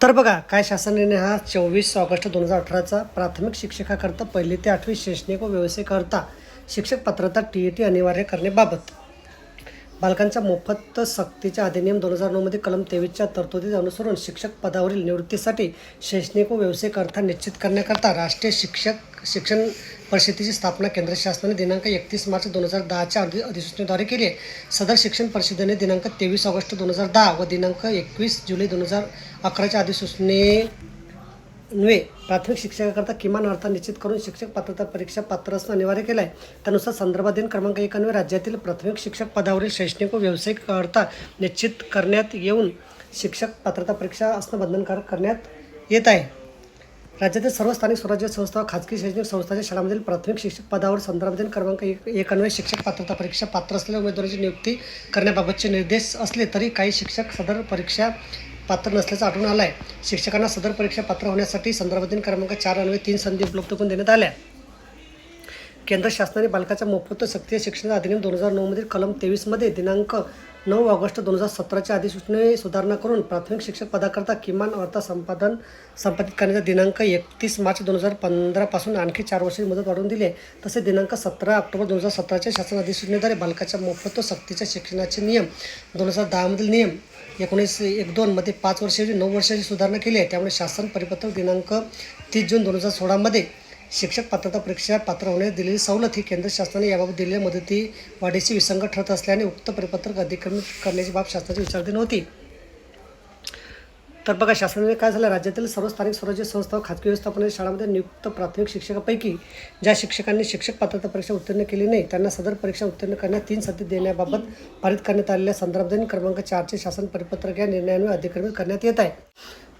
तर बघा काय शासनाने हा चोवीस ऑगस्ट दोन हजार अठराचा प्राथमिक शिक्षकाकरता पहिली ते आठवी शैक्षणिक व व्यवसायकरता शिक्षक पात्रता टी ई टी अनिवार्य करण्याबाबत. बालकांच्या मोफत सक्तीच्या अधिनियम दोन हजार नऊमध्ये कलम तेवीसच्या तरतुदीत अनुसरून शिक्षक पदावरील निवृत्तीसाठी शैक्षणिक व व्यावसायिक निश्चित करण्याकरता राष्ट्रीय शिक्षक शिक्षण परिषदेची स्थापना केंद्र शासनाने दिनांक एकतीस मार्च दोन हजार दहाच्या अधि अधिसूचनेद्वारे केली आहे. सदर शिक्षण परिषदेने दिनांक तेवीस ऑगस्ट दोन हजार दहा व दिनांक एकवीस जुलै दोन हजार अकराच्या अधिसूचनेन्वे प्राथमिक शिक्षकाकरता किमान अर्थ निश्चित करून शिक्षक पात्रता परीक्षा पात्र असणं अनिवार्य केलं आहे. त्यानुसार संदर्भाधीन क्रमांक एकान्वे राज्यातील प्राथमिक शिक्षक पदावरील शैक्षणिक व व्यावसायिक अर्थ निश्चित करण्यात येऊन शिक्षक पात्रता परीक्षा असणं बंधनकारक करण्यात येत आहे. राज्यातील सर्व स्थानिक स्वराज्य संस्था खाजगी शैक्षणिक संस्थांच्या शाळांमधील प्राथमिक शिक्षक पदावर संदर्भातील क्रमांक एक एक शिक्षक पात्रता परीक्षा पात्र असलेल्या उमेदवाराची नियुक्ती करण्याबाबतचे निर्देश असले तरी काही शिक्षक सदर परीक्षा पात्र नसल्याचं आढळून आलं आहे शिक्षकांना सदर परीक्षा पात्र होण्यासाठी संदर्भातील क्रमांक चार अन्वय तीन संधी उपलब्ध करून देण्यात आल्या. केंद्र शासनाने बालकाच्या मोफत सक्तीय शिक्षण अधिनियम दोन हजार नऊमधील कलम तेवीसमध्ये दिनांक नऊ ऑगस्ट दोन हजार सतराच्या अधिसूचने सुधारणा करून प्राथमिक शिक्षक पदाकरता किमान अर्थ संपादन संपादित करण्याचा दिनांक एकतीस मार्च दोन हजार पंधरापासून आणखी चार वर्षाची मुदत वाढवून दिली तसे तसेच दिनांक सतरा ऑक्टोबर दोन हजार सतराच्या शासन अधिसूचनेद्वारे बालकाच्या मोफत सक्तीच्या शिक्षणाचे नियम दोन हजार दहामधील नियम एकोणीस एक दोनमध्ये पाच वर्षाची नऊ वर्षाची सुधारणा केली आहे. त्यामुळे शासन परिपत्रक दिनांक तीस जून दोन हजार सोळामध्ये शिक्षक पात्रता परीक्षा पात्र होण्यास दिलेली सवलत ही केंद्र शासनाने याबाबत दिलेल्या मदती वाढीची विसंगत ठरत असल्याने उक्त परिपत्रक अधिक्रमित करण्याची बाब शासनाची विचारधीन होती तर बघा शासनाने काय झालं? राज्यातील सर्व स्थानिक स्वराज्य संस्था व खाजगी व्यवस्थापन शाळांमध्ये नियुक्त प्राथमिक शिक्षकापैकी ज्या शिक्षकांनी शिक्षक पात्रता परीक्षा उत्तीर्ण केली नाही त्यांना सदर परीक्षा उत्तीर्ण करण्यात तीन संधी देण्याबाबत पारित करण्यात आलेल्या संदर्भातील क्रमांक चारचे शासन परिपत्रक या निर्णयाने अधिक्रमित करण्यात येत आहे.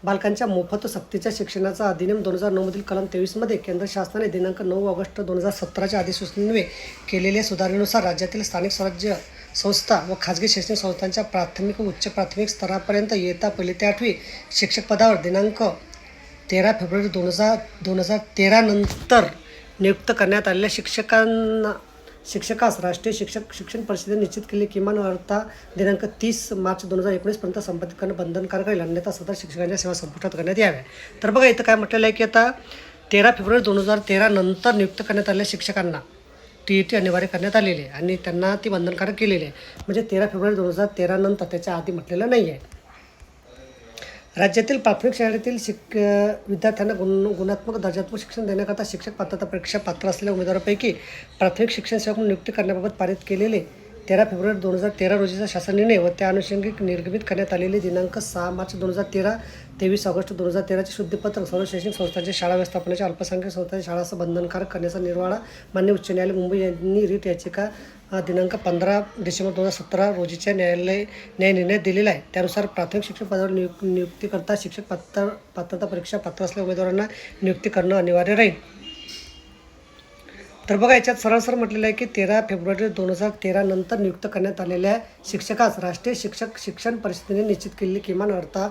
बालकांच्या मोफत सक्तीच्या शिक्षणाचा अधिनियम दोन हजार नऊमधील कलम तेवीसमध्ये केंद्र शासनाने दिनांक नऊ ऑगस्ट दोन हजार सतराच्या अधिसूचनेन्वये केलेल्या सुधारणेनुसार राज्यातील स्थानिक स्वराज्य संस्था व खाजगी शैक्षणिक संस्थांच्या प्राथमिक व उच्च प्राथमिक स्तरापर्यंत येता पहिली ते आठवी शिक्षक पदावर दिनांक तेरा फेब्रुवारी दोन हजार दोन हजार तेरानंतर नियुक्त करण्यात आलेल्या शिक्षकांना शिक्षकास राष्ट्रीय शिक्षक शिक्षण परिषदेने निश्चित केलेली किमान वार्ता दिनांक तीस मार्च दोन हजार एकोणीसपर्यंत संपादित करणं बंधनकारक राहील अन्यथा सदर शिक्षकांच्या सेवा संपुष्टात करण्यात याव्या. तर बघा इथं काय म्हटलेलं आहे की आता तेरा फेब्रुवारी दोन हजार तेरानंतर नियुक्त करण्यात आलेल्या शिक्षकांना टी ई टी अनिवार्य करण्यात आलेली आहे आणि त्यांना ती बंधनकारक केलेली आहे. म्हणजे तेरा फेब्रुवारी दोन हजार तेरानंतर त्याच्या आधी म्हटलेलं नाही आहे राज्यातील प्राथमिक शाळेतील शिक विद्यार्थ्यांना गुण गुणात्मक दर्जात्मक शिक्षण देण्याकरता शिक्षक पात्रता परीक्षा पात्र असलेल्या उमेदवारापैकी प्राथमिक शिक्षण सेवक म्हणून नियुक्ती करण्याबाबत पारित केलेले तेरा फेब्रुवारी दोन हजार तेरा रोजीचा शासन निर्णय व त्या अनुषंगिक निर्गमित करण्यात आलेले दिनांक सहा मार्च दोन हजार तेरा तेवीस ऑगस्ट दोन हजार तेराचे शुद्धपत्र सर्व शैक्षणिक संस्थांच्या शाळा व्यवस्थापनाच्या अल्पसंख्याक संस्थांच्या असं बंधनकारक करण्याचा निर्वाळा मान्य उच्च न्यायालय मुंबई यांनी रीट याचिका दिनांक पंधरा डिसेंबर दोन हजार सतरा रोजीच्या न्यायालय न्याय निर्णय दिलेला आहे. त्यानुसार प्राथमिक शिक्षक पदावर नियुक्ती नियुक्तीकरता शिक्षक पात्र पात्रता परीक्षा पात्र असलेल्या उमेदवारांना नियुक्ती करणं अनिवार्य राहील. तर बघा याच्यात सरासर म्हटलेलं आहे की तेरा फेब्रुवारी दोन हजार तेरानंतर नियुक्त करण्यात आलेल्या शिक्षकास राष्ट्रीय शिक्षक शिक्षण परिषदेने निश्चित केलेली किमान अर्था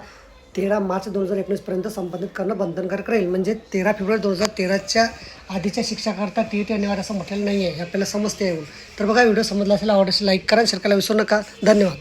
तेरा मार्च दोन हजार एकोणीसपर्यंत संपादित करणं बंधनकारक राहील. म्हणजे तेरा फेब्रुवारी दोन हजार तेराच्या आधीच्या शिक्षकाकरता टी टी अनिवार्य असं म्हटलेलं नाही आहे हे आपल्याला समजते येऊन. तर बघा व्हिडिओ समजला असेल आवड असेल लाईक करा शेअर करायला विसरू नका. धन्यवाद.